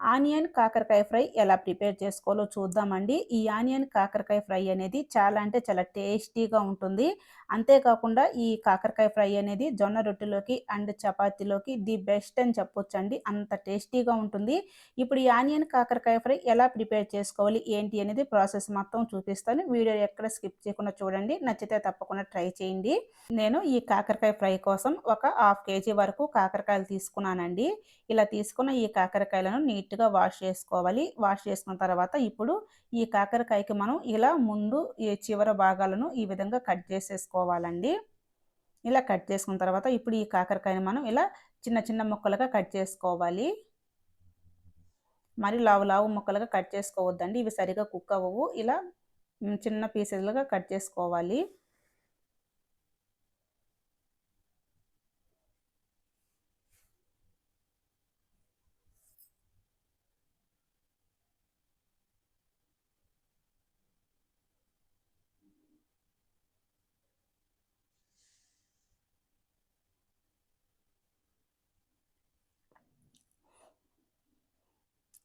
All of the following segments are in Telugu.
ఆనియన్ కాకరకాయ ఫ్రై ఎలా ప్రిపేర్ చేసుకోవాలో చూద్దామండి. ఈ ఆనియన్ కాకరకాయ ఫ్రై అనేది చాలా అంటే చాలా టేస్టీగా ఉంటుంది. అంతేకాకుండా ఈ కాకరకాయ ఫ్రై అనేది జొన్న రొట్టెలోకి అండ్ చపాతీలోకి ది బెస్ట్ అని చెప్పొచ్చండి. అంత టేస్టీగా ఉంటుంది. ఇప్పుడు ఈ ఆనియన్ కాకరకాయ ఫ్రై ఎలా ప్రిపేర్ చేసుకోవాలి ఏంటి అనేది ప్రాసెస్ మొత్తం చూపిస్తాను. వీడియో ఎక్కడ స్కిప్ చేయకుండా చూడండి. నచ్చితే తప్పకుండా ట్రై చేయండి. నేను ఈ కాకరకాయ ఫ్రై కోసం ఒక హాఫ్ కేజీ వరకు కాకరకాయలు తీసుకున్నానండి. ఇలా తీసుకున్న ఈ కాకరకాయలను నీట్ నీట్గా వాష్ చేసుకోవాలి. వాష్ చేసుకున్న తర్వాత ఇప్పుడు ఈ కాకరకాయకి మనం ఇలా ముందు ఈ చివర భాగాలను ఈ విధంగా కట్ చేసేసుకోవాలండి. ఇలా కట్ చేసుకున్న తర్వాత ఇప్పుడు ఈ కాకరకాయని మనం ఇలా చిన్న చిన్న ముక్కలుగా కట్ చేసుకోవాలి. మరి లావు లావు ముక్కలుగా కట్ చేసుకోవద్దండి. ఇవి సరిగా కుక్ అవ్వవు. ఇలా చిన్న పీసెస్లుగా కట్ చేసుకోవాలి.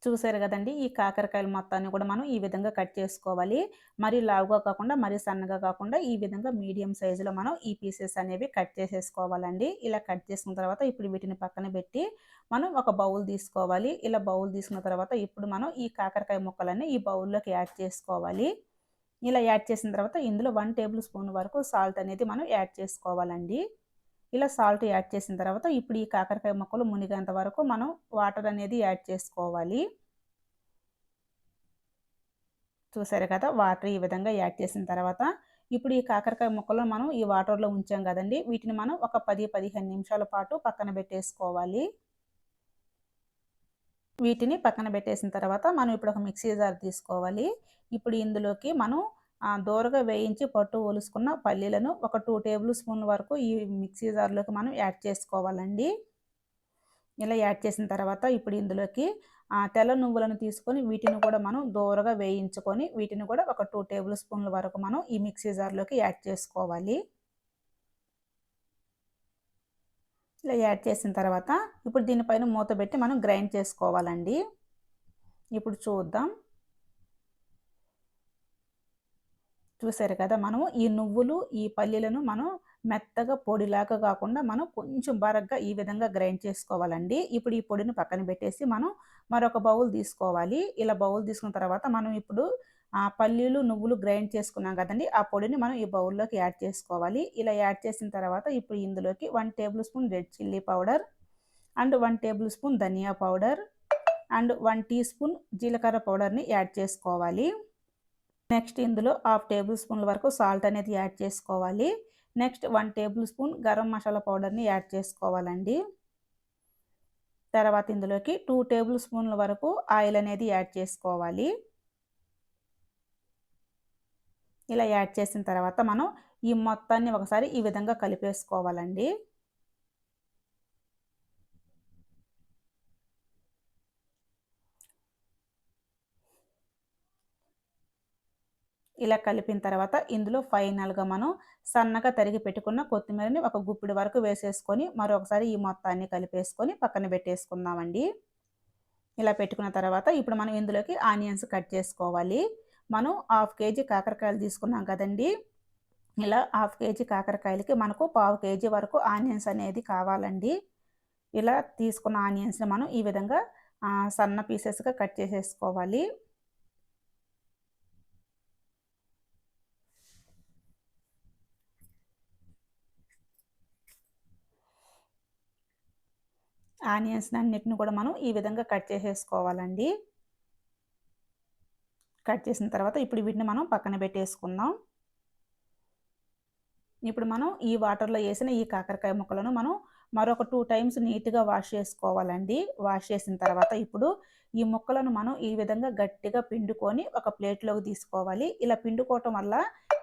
చూసారు కదండి. ఈ కాకరకాయలు మొత్తాన్ని కూడా మనం ఈ విధంగా కట్ చేసుకోవాలి. మరి లావుగా కాకుండా మరి సన్నగా కాకుండా ఈ విధంగా మీడియం సైజులో మనం ఈ పీసెస్ అనేవి కట్ చేసేసుకోవాలండి. ఇలా కట్ చేసుకున్న తర్వాత ఇప్పుడు వీటిని పక్కన పెట్టి మనం ఒక బౌల్ తీసుకోవాలి. ఇలా బౌల్ తీసుకున్న తర్వాత ఇప్పుడు మనం ఈ కాకరకాయ ముక్కలన్నీ ఈ బౌల్లోకి యాడ్ చేసుకోవాలి. ఇలా యాడ్ చేసిన తర్వాత ఇందులో వన్ టేబుల్ స్పూన్ వరకు సాల్ట్ అనేది మనం యాడ్ చేసుకోవాలండి. ఇలా సాల్ట్ యాడ్ చేసిన తర్వాత ఇప్పుడు ఈ కాకరకాయ మొక్కలు మునిగేంత వరకు మనం వాటర్ అనేది యాడ్ చేసుకోవాలి. చూసారు కదా వాటర్ ఈ విధంగా యాడ్ చేసిన తర్వాత ఇప్పుడు ఈ కాకరకాయ ముక్కలను మనం ఈ వాటర్లో ఉంచాం కదండి వీటిని మనం ఒక పది పదిహేను నిమిషాల పాటు పక్కన పెట్టేసుకోవాలి. వీటిని పక్కన పెట్టేసిన తర్వాత మనం ఇప్పుడు ఒక మిక్సీ జార్ తీసుకోవాలి. ఇప్పుడు ఇందులోకి మనం దోరగా వేయించి పట్టు ఒలుసుకున్న పల్లీలను ఒక టూ టేబుల్ స్పూన్ వరకు ఈ మిక్సీ జార్లోకి మనం యాడ్ చేసుకోవాలండి. ఇలా యాడ్ చేసిన తర్వాత ఇప్పుడు ఇందులోకి తెల్ల నువ్వులను తీసుకొని వీటిని కూడా మనం దోరగా వేయించుకొని వీటిని కూడా ఒక టూ టేబుల్ స్పూన్ల వరకు మనం ఈ మిక్సీ జార్లోకి యాడ్ చేసుకోవాలి. ఇలా యాడ్ చేసిన తర్వాత ఇప్పుడు దీనిపైన మూత పెట్టి మనం గ్రైండ్ చేసుకోవాలండి. ఇప్పుడు చూద్దాం. చూసారు కదా! మనము ఈ నువ్వులు ఈ పల్లీలను మనం మెత్తగా పొడిలాగా కాకుండా మనం కొంచెం బరగ్గా ఈ విధంగా గ్రైండ్ చేసుకోవాలండి. ఇప్పుడు ఈ పొడిని పక్కన పెట్టేసి మనం మరొక బౌల్ తీసుకోవాలి. ఇలా బౌల్ తీసుకున్న తర్వాత మనం ఇప్పుడు ఆ పల్లీలు నువ్వులు గ్రైండ్ చేసుకున్నాం కదండి! ఆ పొడిని మనం ఈ బౌల్లోకి యాడ్ చేసుకోవాలి. ఇలా యాడ్ చేసిన తర్వాత ఇప్పుడు ఇందులోకి one tablespoon red chilli powder and one tablespoon dhania powder and one teaspoon జీలకర్ర పౌడర్ని యాడ్ చేసుకోవాలి. నెక్స్ట్ ఇందులో హాఫ్ టేబుల్ స్పూన్ల వరకు సాల్ట్ అనేది యాడ్ చేసుకోవాలి. Next one tablespoon garam masala పౌడర్ని యాడ్ చేసుకోవాలండి. తర్వాత ఇందులోకి టూ టేబుల్ స్పూన్ల వరకు ఆయిల్ అనేది యాడ్ చేసుకోవాలి. ఇలా యాడ్ చేసిన తర్వాత మనం ఈ మొత్తాన్ని ఒకసారి ఈ విధంగా కలిపేసుకోవాలండి. ఇలా కలిపిన తర్వాత ఇందులో ఫైనల్గా మనం సన్నగా తరిగి పెట్టుకున్న కొత్తిమీరని ఒక గుప్పిడి వరకు వేసేసుకొని మరొకసారి ఈ మొత్తాన్ని కలిపేసుకొని పక్కన పెట్టేసుకుందామండి. ఇలా పెట్టుకున్న తర్వాత ఇప్పుడు మనం ఇందులోకి ఆనియన్స్ కట్ చేసుకోవాలి. మనం హాఫ్ కేజీ కాకరకాయలు తీసుకున్నాం కదండి. ఇలా హాఫ్ కేజీ కాకరకాయలకి మనకు పావు కేజీ వరకు ఆనియన్స్ అనేది కావాలండి. ఇలా తీసుకున్న ఆనియన్స్ని మనం ఈ విధంగా సన్న పీసెస్గా కట్ చేసేసుకోవాలి. ఆనియన్స్ అన్నిటిని కూడా మనం ఈ విధంగా కట్ చేసేసుకోవాలండి. కట్ చేసిన తర్వాత ఇప్పుడు వీటిని మనం పక్కన పెట్టేసుకుందాం. ఇప్పుడు మనం ఈ వాటర్లో వేసిన ఈ కాకరకాయ ముక్కలను మనం మరొక టూ టైమ్స్ నీట్గా వాష్ చేసుకోవాలండి. వాష్ చేసిన తర్వాత ఇప్పుడు ఈ ముక్కలను మనం ఈ విధంగా గట్టిగా పిండుకొని ఒక ప్లేట్లోకి తీసుకోవాలి. ఇలా పిండుకోవటం వల్ల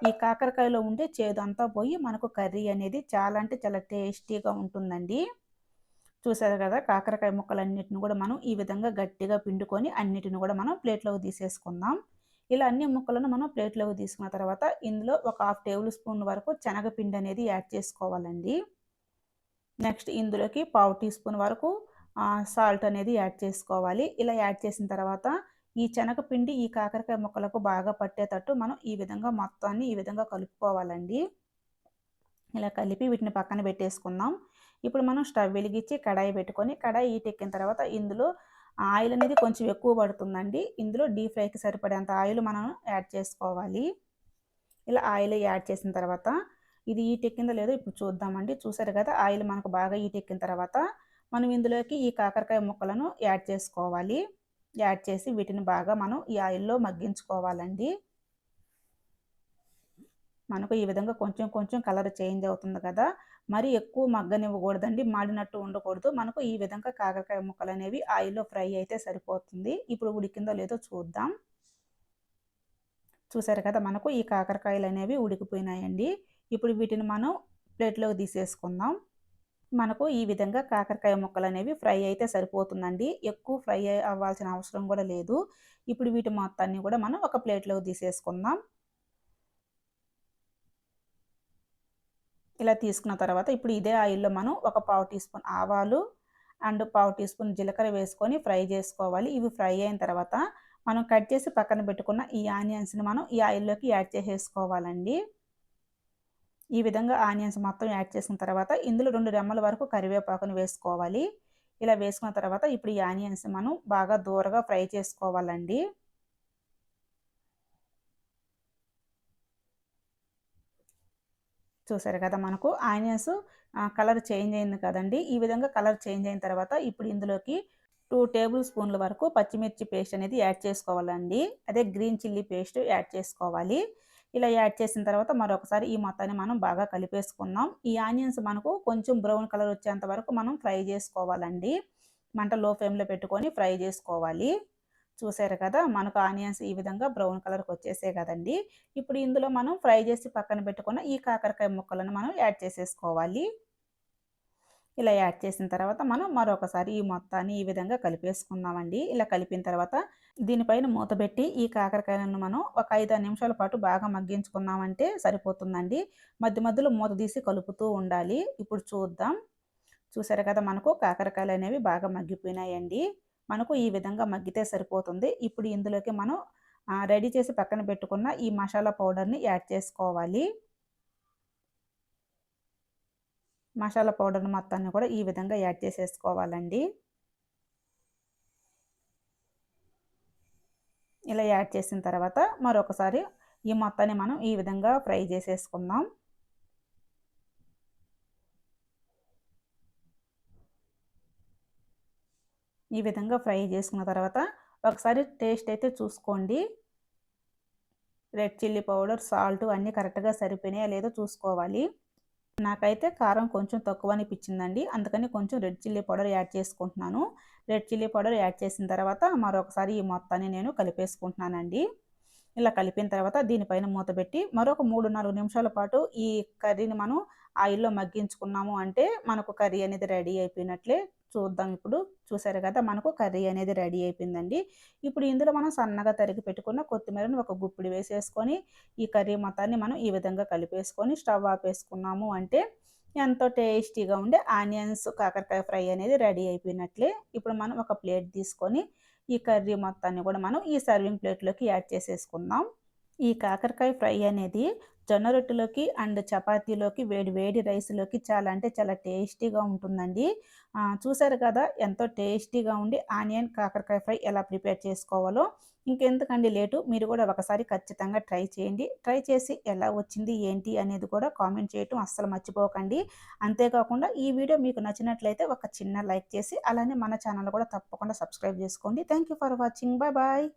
ఈ కాకరకాయలో ఉండే చేదు అంతా పోయి మనకు కర్రీ అనేది చాలా అంటే చాలా టేస్టీగా ఉంటుందండి. చూసారు కదా? కాకరకాయ ముక్కలన్నిటిని కూడా మనం ఈ విధంగా గట్టిగా పిండుకొని అన్నిటిని కూడా మనం ప్లేట్లోకి తీసేసుకుందాం. ఇలా అన్ని ముక్కలను మనం ప్లేట్లోకి తీసుకున్న తర్వాత ఇందులో ఒక హాఫ్ టేబుల్ స్పూన్ వరకు శనగపిండి అనేది యాడ్ చేసుకోవాలండి. నెక్స్ట్ ఇందులోకి పావు టీ స్పూన్ వరకు సాల్ట్ అనేది యాడ్ చేసుకోవాలి. ఇలా యాడ్ చేసిన తర్వాత ఈ శనగపిండి ఈ కాకరకాయ ముక్కలకు బాగా పట్టేటట్టు మనం ఈ విధంగా మొత్తాన్ని ఈ విధంగా కలుపుకోవాలండి. ఇలా కలిపి వీటిని పక్కన పెట్టేసుకుందాం. ఇప్పుడు మనం స్టవ్ వెలిగించి కడాయి పెట్టుకొని కడాయి ఈటెక్కిన తర్వాత ఇందులో ఆయిల్ అనేది కొంచెం ఎక్కువ పడుతుందండి. ఇందులో డీప్ ఫ్రైకి సరిపడేంత ఆయిల్ మనం యాడ్ చేసుకోవాలి. ఇలా ఆయిల్ యాడ్ చేసిన తర్వాత ఇది ఈటెక్కిందో లేదో ఇప్పుడు చూద్దామండి. చూసారు కదా ఆయిల్ మనకు బాగా ఈటెక్కిన తర్వాత మనం ఇందులోకి ఈ కాకరకాయ ముక్కలను యాడ్ చేసుకోవాలి. యాడ్ చేసి వీటిని బాగా మనం ఈ ఆయిల్లో మగ్గించుకోవాలండి. మనకు ఈ విధంగా కొంచెం కొంచెం కలర్ చేంజ్ అవుతుంది కదా. మరి ఎక్కువ మగ్గనివ్వకూడదండి మాడినట్టు ఉండకూడదు. మనకు ఈ విధంగా కాకరకాయ ముక్కలు అనేవి ఆయిల్లో ఫ్రై అయితే సరిపోతుంది. ఇప్పుడు ఉడికిందో లేదో చూద్దాం. చూసారు కదా మనకు ఈ కాకరకాయలు అనేవి ఉడికిపోయినాయండి. ఇప్పుడు వీటిని మనం ప్లేట్లోకి తీసేసుకుందాం. మనకు ఈ విధంగా కాకరకాయ ముక్కలు అనేవి ఫ్రై అయితే సరిపోతుందండి. ఎక్కువ ఫ్రై అవ్వాల్సిన అవసరం కూడా లేదు. ఇప్పుడు వీటి మొత్తాన్ని కూడా మనం ఒక ప్లేట్లోకి తీసేసుకుందాం. ఇలా తీసుకున్న తర్వాత ఇప్పుడు ఇదే ఆయిల్లో మనం ఒక పావు టీ స్పూన్ ఆవాలు అండ్ పావు టీ స్పూన్ జీలకర్ర వేసుకొని ఫ్రై చేసుకోవాలి. ఇవి ఫ్రై అయిన తర్వాత మనం కట్ చేసి పక్కన పెట్టుకున్న ఈ ఆనియన్స్ని మనం ఈ ఆయిల్లోకి యాడ్ చేసేసుకోవాలండి. ఈ విధంగా ఆనియన్స్ మొత్తం యాడ్ చేసిన తర్వాత ఇందులో రెండు రెమ్మల వరకు కరివేపాకును వేసుకోవాలి. ఇలా వేసుకున్న తర్వాత ఇప్పుడు ఈ ఆనియన్స్ మనం బాగా దూరగా ఫ్రై చేసుకోవాలండి. చూసారు కదా మనకు. ఆనియన్స్ కలర్ చేంజ్ అయింది కదండి. ఈ విధంగా కలర్ చేంజ్ అయిన తర్వాత ఇప్పుడు ఇందులోకి టూ టేబుల్ స్పూన్ల వరకు పచ్చిమిర్చి పేస్ట్ అనేది యాడ్ చేసుకోవాలండి. అదే గ్రీన్ చిల్లీ పేస్ట్ యాడ్ చేసుకోవాలి. ఇలా యాడ్ చేసిన తర్వాత మరొకసారి ఈ మొత్తాన్ని మనం బాగా కలిపేసుకుందాం. ఈ ఆనియన్స్ మనకు కొంచెం బ్రౌన్ కలర్ వచ్చేంత వరకు మనం ఫ్రై చేసుకోవాలండి. మంట లో ఫ్లేమ్లో పెట్టుకొని ఫ్రై చేసుకోవాలి. చూసారు కదా! మనకు ఆనియన్స్ ఈ విధంగా బ్రౌన్ కలర్కి వచ్చేసే కదండి! ఇప్పుడు ఇందులో మనం ఫ్రై చేసి పక్కన పెట్టుకున్న ఈ కాకరకాయ ముక్కలను మనం యాడ్ చేసేసుకోవాలి. ఇలా యాడ్ చేసిన తర్వాత మనం మరొకసారి ఈ మొత్తాన్ని ఈ విధంగా కలిపేసుకుందామండి. ఇలా కలిపిన తర్వాత దీనిపైన మూత పెట్టి ఈ కాకరకాయలను మనం ఒక ఐదు నిమిషాల పాటు బాగా మగ్గించుకున్నామంటే సరిపోతుందండి. మధ్య మధ్యలో మూత తీసి కలుపుతూ ఉండాలి. ఇప్పుడు చూద్దాం. చూసారు కదా! మనకు కాకరకాయలు అనేవి బాగా మగ్గిపోయినాయండి. మనకు ఈ విధంగా మగ్గితే సరిపోతుంది. ఇప్పుడు ఇందులోకి మనం రెడీ చేసి పక్కన పెట్టుకున్న ఈ మసాలా పౌడర్ని యాడ్ చేసుకోవాలి. మసాలా పౌడర్ మొత్తాన్ని కూడా ఈ విధంగా యాడ్ చేసేసుకోవాలండి. ఇలా యాడ్ చేసిన తర్వాత మరొకసారి ఈ మొత్తాన్ని మనం ఈ విధంగా ఫ్రై చేసేసుకుందాం. ఈ విధంగా ఫ్రై చేసుకున్న తర్వాత ఒకసారి టేస్ట్ అయితే చూసుకోండి. రెడ్ చిల్లీ పౌడర్ సాల్ట్ అన్నీ కరెక్ట్గా సరిపోయినాయా లేదో చూసుకోవాలి. నాకైతే కారం కొంచెం తక్కువ అనిపించిందండి. అందుకని కొంచెం రెడ్ చిల్లీ పౌడర్ యాడ్ చేసుకుంటున్నాను. రెడ్ చిల్లీ పౌడర్ యాడ్ చేసిన తర్వాత మరొకసారి ఈ మొత్తాన్ని నేను కలిపేసుకుంటున్నానండి. ఇలా కలిపిన తర్వాత దీనిపైన మూత పెట్టి మరొక మూడు నాలుగు నిమిషాల పాటు ఈ కర్రీని మనం ఆయిల్లో మగ్గించుకున్నాము అంటే మనకు కర్రీ అనేది రెడీ అయిపోయినట్లే చూద్దాం. ఇప్పుడు చూసారు కదా మనకు కర్రీ అనేది రెడీ అయిపోయిందండి. ఇప్పుడు ఇందులో మనం సన్నగా తరిగి పెట్టుకున్న కొత్తిమీరను ఒక గుప్పిడి వేసేసుకొని ఈ కర్రీ మొత్తాన్ని మనం ఈ విధంగా కలిపేసుకొని స్టవ్ ఆపేసుకున్నాము అంటే ఎంతో టేస్టీగా ఉండే ఆనియన్స్ కాకరకాయ ఫ్రై అనేది రెడీ అయిపోయినట్లే. ఇప్పుడు మనం ఒక ప్లేట్ తీసుకొని ఈ కర్రీ మొత్తాన్ని కూడా మనం ఈ సర్వింగ్ ప్లేట్లోకి యాడ్ చేసేసుకుందాం. ఈ కాకరకాయ ఫ్రై అనేది జొన్న రొట్టెలోకి అండ్ చపాతీలోకి వేడి వేడి రైస్లోకి చాలా అంటే చాలా టేస్టీగా ఉంటుందండి. చూసారు కదా ఎంతో టేస్టీగా ఉండి ఆనియన్ కాకరకాయ ఫ్రై ఎలా ప్రిపేర్ చేసుకోవాలో. ఇంకెందుకండి లేటు మీరు కూడా ఒకసారి ఖచ్చితంగా ట్రై చేయండి. ట్రై చేసి ఎలా వచ్చింది ఏంటి అనేది కూడా కామెంట్ చేయటం అస్సలు మర్చిపోకండి. అంతేకాకుండా ఈ వీడియో మీకు నచ్చినట్లయితే ఒక చిన్న లైక్ చేసి అలానే మన ఛానల్ కూడా తప్పకుండా సబ్స్క్రైబ్ చేసుకోండి. Thank for watching. Bye bye.